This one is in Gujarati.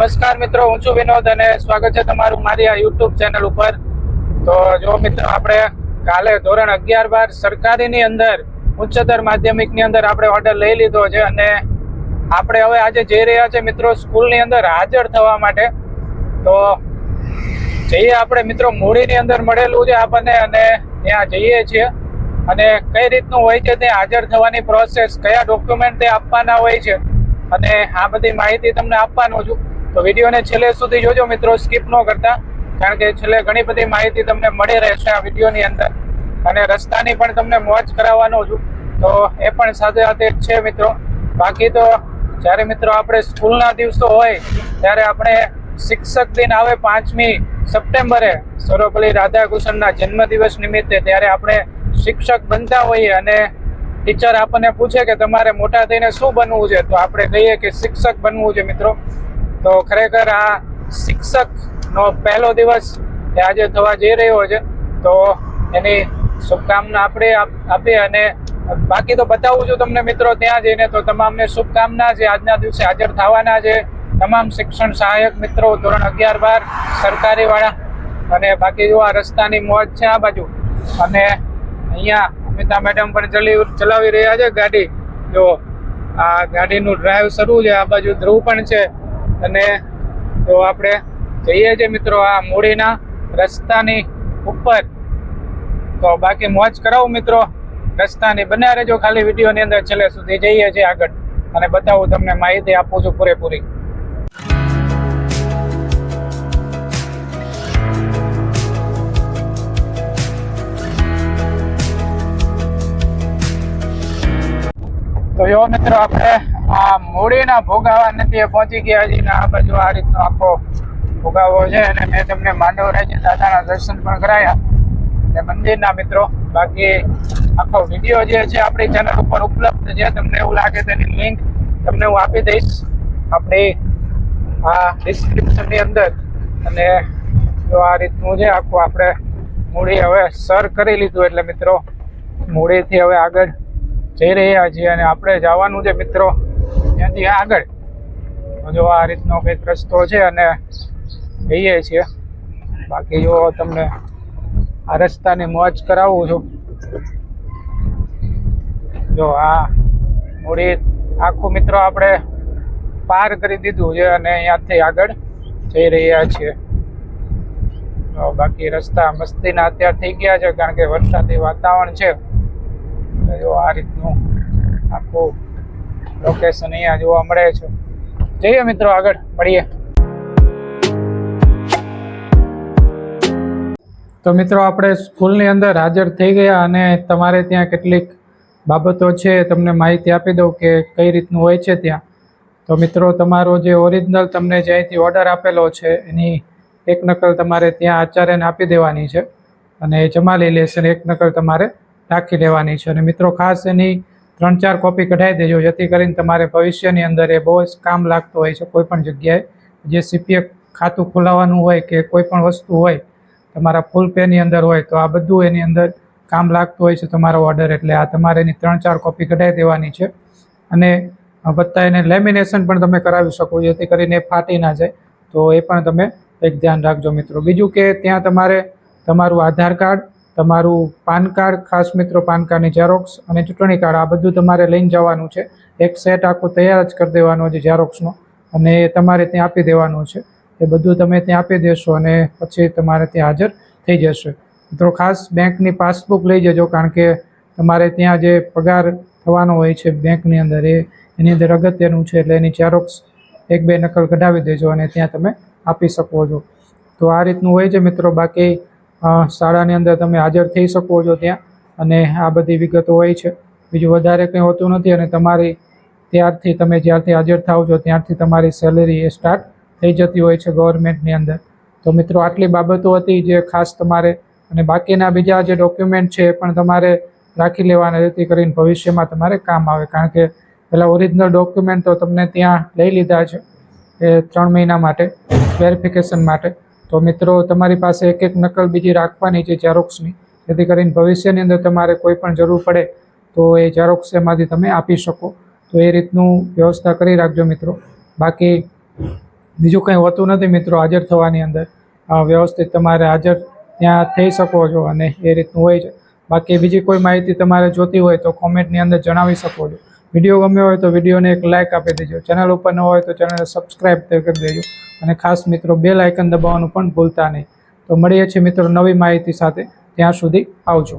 નમસ્કાર મિત્રો, હું છું વિનોદ અને સ્વાગત છે તમારું મારી આ યુટ્યુબ ચેનલ ઉપર. તો જો મિત્રો, આપણે કાલે ધોરણ અગિયાર બાર સરકારીની અંદર, ઉચ્ચતર માધ્યમિકની અંદર આપણે ઓર્ડર લઈ લીધો છે અને આપણે હવે આજે જઈ રહ્યા છે મિત્રો સ્કૂલની અંદર હાજર થવા માટે. તો જઈએ આપણે મિત્રો, મૂડીની અંદર મળેલું છે આપણને અને ત્યાં જઈએ છીએ. અને કઈ રીતનું હોય છે ત્યાં હાજર થવાની પ્રોસેસ કયા ડોક્યુમેન્ટ તે આપવાના હોય છે અને આ બધી માહિતી તમને આપવાનો છું. તો વિડીયોને છેલ્લે સુધી જોજો મિત્રો સ્કીપ ન કરતા, કારણ કે છેલ્લે ઘણી બધી માહિતી તમને મળી રહેશે આ વિડીયોની અંદર. અને રસ્તાની પણ તમને મોજ કરાવવાનો છું. તો એ પણ સાથે સાથે છે મિત્રો. બાકી તો જ્યારે મિત્રો આપણે સ્કૂલના દિવસો હોય, ત્યારે આપણે શિક્ષક દિન આવે પાંચમી સપ્ટેમ્બરે સર્વપલ્લી રાધાકૃષ્ણના જન્મદિવસ નિમિત્તે ત્યારે આપણે શિક્ષક બનતા હોઈએ અને ટીચર આપણને પૂછે કે તમારે મોટા થઈને શું બનવું છે? તો આપણે કહીએ કે શિક્ષક બનવું છે મિત્રો. તો ખરેખર આ શિક્ષકનો પહેલો દિવસ એ આજે થવા જઈ રહ્યો છે. તો એની શુભકામના આપણે આપ- આપીએ અને બાકી તો બતાવું છું તમને મિત્રો ત્યાં જઈને તો તમામને શુભકામના છે. આજના દિવસે હાજર થવાના છે તમામ શિક્ષણ સહાયક મિત્રો, ધોરણ અગિયાર બાર સરકારી વાળા અને બાકી જો આ રસ્તાની મોજ છે આ બાજુ. અને અહીંયા અમિતા મેડમ પણ ચલી, ચલાવી રહ્યા છે ગાડી. જો આ ગાડીનું ડ્રાઈવ શરૂ છે, આ બાજુ ધ્રુવ પણ છે. અને તો આપણે જઈએ છીએ મિત્રો આ મૂડીના રસ્તાની ઉપર. તો બાકી મોજ કરાવું મિત્રો, રસ્તાની બન્યા રહેજો ખાલી વિડીયોની અંદર છેલ્લે સુધી જઈએ છીએ આગળ. અને બતાવું તમને માહિતી આપું છું પૂરેપૂરી. તો જો મિત્રો આપણે આ મૂડીના ભોગાવા નથી પહોંચી ગયા છીએ આ બાજુ આ રીતનો આખો ભોગાવો છે અને મેં તમને માંડવરાજી દાદાના દર્શન પણ કરાયા. અને મંદિરના મિત્રો, બાકી આખો વીડિયો જે છે આપણી ચેનલ ઉપર ઉપલબ્ધ છે. તમને એવું લાગે તેની લિંક તમને હું આપી દઈશ. આપણી આ ડિસ્ક્રિપ્શનની અંદર. અને જો આ રીતનું છે, આખું આપણે મૂડી હવે સર કરી લીધું એટલે મિત્રો, મૂડીથી હવે આગળ જઈ રહ્યા છીએ અને આપણે જવાનું છે મિત્રો. ત્યાંથી આગળ. જો આ રીતનો કંઈક રસ્તો છે અને જઈએ છીએ. બાકી જો તમને આ રસ્તાની મોજ કરાવું છું. જો આ મૂડી આખું મિત્રો આપણે પાર કરી દીધું છે અને અહીંયાથી આગળ જઈ રહ્યા છીએ. બાકી રસ્તા મસ્તીના અત્યારે થઈ ગયા છે કારણ કે વરસાદી વાતાવરણ છે. જો આ રીતનું આખું લોકેશન અહીંયા જોવા મળે છે. જઈએ મિત્રો આગળ, મળીએ. તો મિત્રો આપણે સ્કૂલની અંદર હાજર થઈ ગયા અને તમારે ત્યાં કેટલીક બાબતો છે તમને માહિતી આપી દઉં કે કઈ રીતનું હોય છે ત્યાં. તો મિત્રો તમારો જે ઓરિજિનલ તમને જે અહીંથી ઓર્ડર આપેલો છે, એની એક નકલ તમારે ત્યાં આચાર્યને આપી દેવાની છે અને જમા લઈ લેશે એક નકલ તમારે રાખી લેવાની છે. અને મિત્રો ખાસ એની ત્રણ ચાર કોપી કઢાવી દેજો, જેથી કરીને તમારે ભવિષ્યની અંદર એ બહુ જ કામ લાગતું હોય છે કોઈ પણ જગ્યાએ. જે સીપીએફ ખાતું ખોલાવવાનું હોય કે કોઈ પણ વસ્તુ હોય, તમારા ફૂલ પેની અંદર હોય, તો આ બધું એની અંદર કામ લાગતું હોય છે તમારો ઓર્ડર એટલે આ તમારે એની ત્રણ ચાર કોપી કઢાવી દેવાની છે. અને વત્તા એને લેમિનેશન પણ તમે કરાવી શકો, જેથી કરીને એ ફાટી ના જાય. તો એ પણ તમે એક ધ્યાન રાખજો મિત્રો. બીજું કે ત્યાં તમારે તમારું આધાર કાર્ડ તમારું પાન કાર્ડ, ખાસ મિત્રો પાન કાર્ડની ઝેરોક્સ અને ચૂંટણી કાર્ડ, આ બધું તમારે લઈને જવાનું છે. એક સેટ આખું તૈયાર જ કરી દેવાનો છે ઝેરોક્સનો અને તમારે ત્યાં આપી દેવાનું છે. એ બધું તમે ત્યાં આપી દેશો અને પછી તમારે ત્યાં હાજર થઈ જશે. મિત્રો ખાસ બેંકની પાસબુક લઈ જજો, કારણ કે તમારે ત્યાં જે પગાર થવાનો હોય છે બેંકની અંદર, એ એની અંદર અગત્યનું છે. એટલે એની ઝેરોક્સ એક બે નકલ કઢાવી દેજો અને ત્યાં તમે આપી શકો છો. તો આ રીતનું હોય છે મિત્રો. બાકી શાળાની અંદર તમે હાજર થઈ શકો છો ત્યાં અને આ બધી વિગતો હોય છે. બીજું વધારે કંઈ હોતું નથી અને તમારી ત્યારથી તમે જ્યારથી હાજર થાવ છો ત્યારથી તમારી સેલેરી એ સ્ટાર્ટ થઈ જતી હોય છે ગવર્મેન્ટની અંદર. તો મિત્રો, આટલી બાબતો હતી જે ખાસ તમારે અને બાકીના બીજા જે ડોક્યુમેન્ટ છે એ પણ તમારે રાખી લેવાના, જેથી કરીને ભવિષ્યમાં તમારે કામ આવે. કારણ કે પેલા ઓરિજિનલ ડોક્યુમેન્ટ તો તમને ત્યાં લઈ લીધા છે એ ત્રણ મહિના માટે વેરિફિકેશન માટે. તો મિત્રો, તમારી પાસે એક એક નકલ બીજી રાખવાની છે ઝેરોક્સની જેથી કરીને ભવિષ્યની અંદર તમારે કોઈ પણ જરૂર પડે તો એ ઝેરોક્સ એમાંથી તમે આપી શકો. તો એ રીતનું વ્યવસ્થા કરી રાખજો મિત્રો. બાકી બીજું કંઈ હોતું નથી મિત્રો હાજર થવાની અંદર. વ્યવસ્થિત તમારે હાજર ત્યાં થઈ શકો છો અને એ રીતનું હોય છે. બાકી બીજી કોઈ માહિતી તમારે જોતી હોય તો કોમેન્ટની અંદર જણાવી શકો છો. વીડિયો ગમ્યો હોય તો વિડીયોને એક લાઇક આપી દેજો. ચેનલ ઉપર ન હોય તો ચેનલને સબસ્ક્રાઈબ કરી દેજો. અને ખાસ મિત્રો બે લાઇકન દબાવવાનું પણ ભૂલતા નહીં. તો મળીએ છીએ મિત્રો નવી માહિતી સાથે. ત્યાં સુધી આવજો.